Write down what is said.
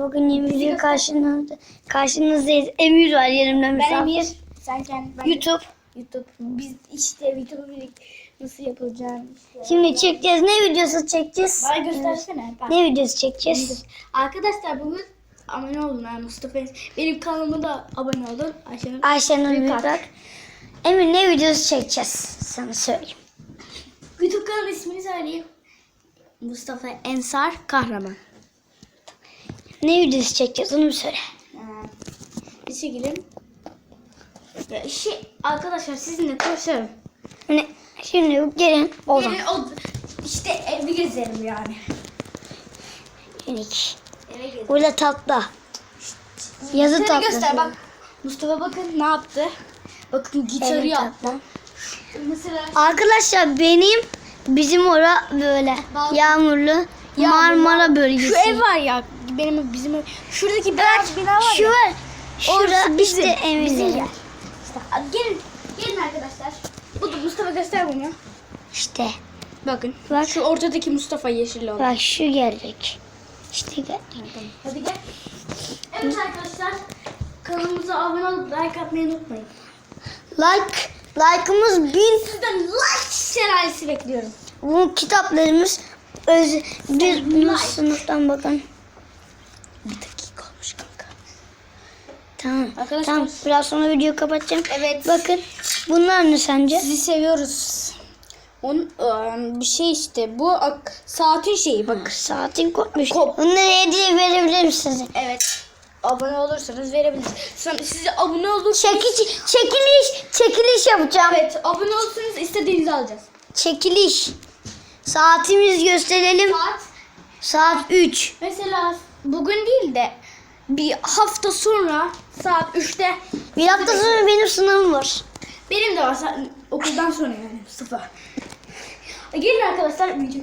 bugün video karşınızda, karşınızdayız. Emir var yerimden Ben misafir. Emir. Sen kendin. Ben YouTube. YouTube. Biz işte birlik nasıl yapılacağını işte. Şimdi çekeceğiz. Ne videosu çekeceğiz? Bana göstersene. Bak. Ne videosu çekeceğiz? Arkadaşlar bugün abone olun yani Mustafa. Benim kanalıma da abone olun. Ayşe'nin. Ayşenur Büyük Büyükak. Emir ne videosu çekeceğiz? Sana söyleyeyim. YouTube kanalı ismini söyleyeyim. Mustafa Ensar Kahraman. Ne videosu çekeceğiz onu bir söyle. Ee, bir çekelim. Ya şey arkadaşlar sizinle konuşalım. Hani şimdi gelin o zaman. Yani o işte evi gezelim yani. Yenik. Eve gezelim. Burada tatlı. Yazı Seni tatlısı. göster bak. Mustafa bakın ne yaptı. Bakın gitarı Evet, yaptı. tatlı. Mesela Arkadaşlar benim bizim ora böyle Bal- yağmurlu Marmara bölgesi. Şu ev var ya benim bizim ev. Şuradaki beyaz bina var Şu ya. var. Orası bizim. işte Bizim Emin'in. yer. İşte, gelin. Gelin arkadaşlar. Bu da Mustafa göster bunu. İşte Bakın. Bak. Şu ortadaki Mustafa yeşilli olan. bak şu gelecek. İşte geldik. Hadi gel. Evet arkadaşlar. Kanalımıza abone olup like atmayı unutmayın. Like like'ımız bin. Sizden like şelalesi bekliyorum. Bu kitaplarımız öz biz bunu sınıftan bakın. Tamam. Arkadaşlar- Tamam. Biraz sonra videoyu kapatacağım. Evet. Bakın bunlar ne sence? Sizi seviyoruz. Onun ıı, bir şey işte bu ak- saatin şeyi bak. Saatin kopmuş. Kop. Bunları hediye verebilir misiniz? Evet. Abone olursanız verebiliriz. Size abone olursanız Çekici, çekiliş, çekiliş yapacağım. Evet, abone olursanız istediğinizi alacağız. Çekiliş. Saatimiz gösterelim. Saat Saat 3. mesela bugün değil de bir hafta sonra saat 3'te Bir hafta sonra benim sınavım var. benim de var okuldan sonra yani Mustafa. Gelin arkadaşlar video